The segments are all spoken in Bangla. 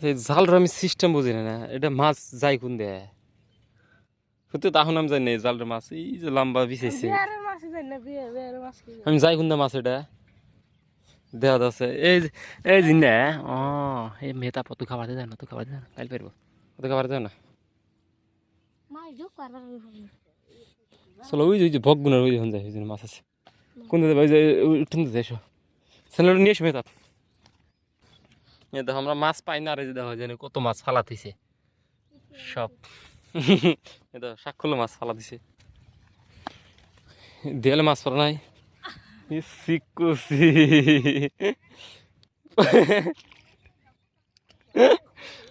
এই জালটার আমি সিস্টেম বুঝি না এটা মাছ যাই কোন দেয় সত্যি তখন আমি জানি না এই মাছ এই যে লম্বা বিছাইছে আমি যাই কোন দে মাছ এটা দেওয়া আছে এই এই দিন না ও এই মেয়েটা পতু খাবার দেয় না তো খাবার দেয় না কাল পারব অত খাবার দেয় না চলো ওই যে যে ভগুনের ওই যায় মাছ আছে কোন যে উঠুন দিতে এসো স্যান্ডেলটা নিয়ে এসো মেয়ে এই দেখো, আমরা মাছ পাই না, আর দেখো, জানি কত মাছ ফালা দিছে সব দেখো শাকখুলো মাছ ফালা দিছে দেয়ালে মাছ পড়া নাই? সিকুসি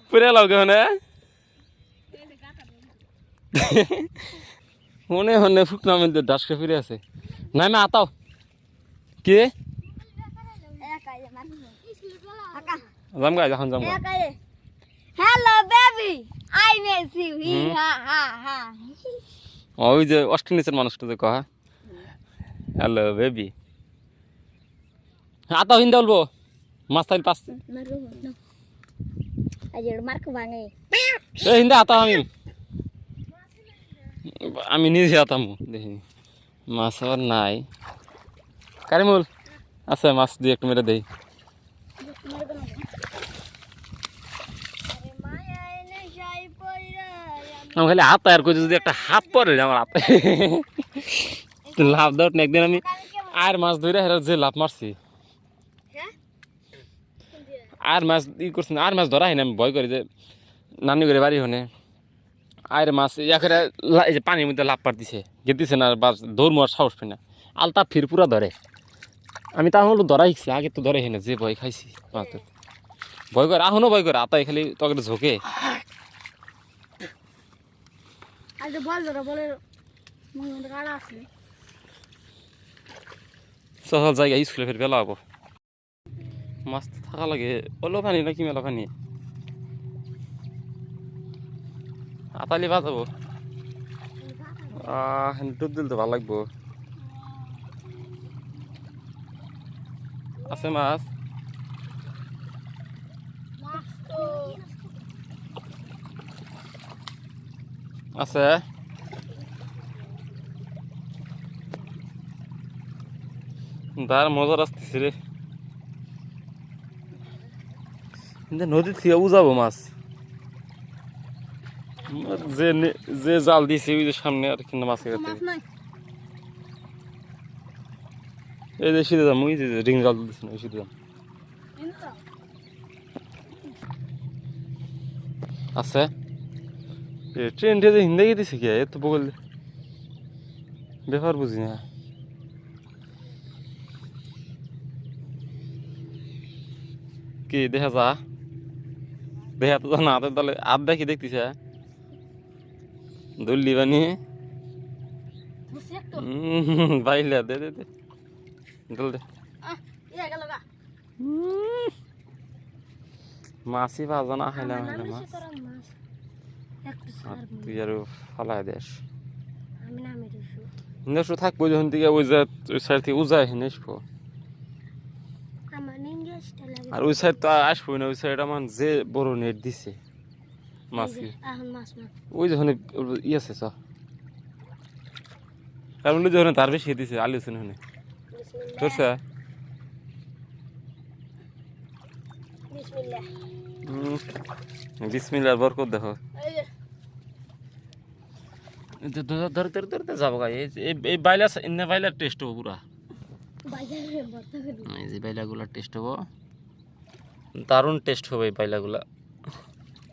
পুরে লাগে ফুকনা মধ্যে ডাসকে ফিরে আছে। না আমি আতাও। কে? যাম গা যখন যাম গা। Hello baby I miss you হি। হা হা হা। ওই যে নিচের মানুষটা যে কহা হ্যালো বেবি আতাও হিন্দে বলব। মাছ তাইল পাস মারো না আজের মার্ক ভাঙে। এ হিন্দে আতাও আমি। আমি নিজে আতাম দেখি মাছ আবার নাই। কারিমুল আছে মাছ দিয়ে একটু মেরে দেই আরে মায়া এনে যাই পয়রা আমি খালি হাত তৈরি করছি যদি একটা হাত পরে আমার হাতে লাভ দাও একদিন আমি আর মাছ ধরে হেরার যে লাভ মারছি। হ্যাঁ? আর মাছ ই করছি না, আর মাছ ধরা হয় না আমি ভয় করি যে নানি করে বাড়ি হনে। আর মাছ ইয়াকে এই যে পানির মধ্যে লাভ পার দিছে গেতিছে না বা দৌড় মার সাহস পাই না। আলতা ফির পুরা ধরে। আমি তাহলে হলো ধরা শিখছি আগে তো ধরে হেনে যে ভয় খাইছি মাছ। ভয় করে এখনও ভয় করে আতাই খালি তোকে ঝোঁকে। আজ বল ধরো বলে মনে গাড়া সহজ জায়গা, স্কুলে ফের বেলা হব। মাছ থাকা লাগে। ওলো পানি না কি মেলা পানি? আতালি বাজাবো ডুব দিল তো ভালো লাগবো। আছে মাছ তো আছে। তার মজা আসতেছে রে। কিন্তু নদী থেকে উজাবো মাছ। যে যে জাল দিছে ওই যে সামনে আর কিন্তু মাছ খেতে এই যে সিধে যাম ওই যে রিং জাল দিছে না ওই সিধে কিন্তু আছে। এ ট্রেন দিয়ে যে হিন্দে গেছে কি এত বগল ব্যাপার বুঝি না কি দেখা যা দেখা তো না হাতের দলে আধ দেখি দেখতেছে দল্লি বানিয়ে বুঝছি একটু উম, বাইলে দে দে দে দল দে আহ ইয়া গেল গা মাছই ভাজা না খাইলাম আমার খাইলাম নামে মাছ তুই আরও ফালাই দেশ আমি নামে দিছু। নেশো থাকব যখন থেকে ওই যে ওই সাইড থেকে উজায় নেসবো। আমার নিঙ্গেসটা লাগে। আর ওই সাইড তো আসব না ওই সাইড আমার যে বড় নেট দিছে মাছ এই যে, এখন মাছ মাছ। ওই যখন ই আছে চ। কারণ ওই যখন তার বেশি দিছে আলু আছে না বিসমিল্লাহ। ধরছে? বিসমিল্লাহ। বরকত দেখো। ধরে ধরে যাব এই বাইলা এনে বাইলার টেস্ট হব পুরা। এই যে বাইলাগুলার টেস্ট হব। দারুণ টেস্ট হবে এই বাইলাগুলা।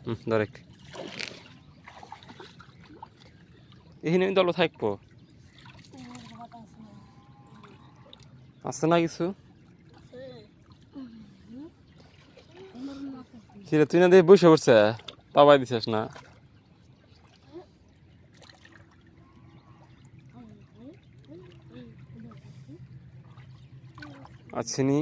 হুম, ধরে এখানে আমি দল থাকব। আছে না কিছু? কিরে তুই না দেখে বসে পড়ছে? তাবাই দিছিস না? নি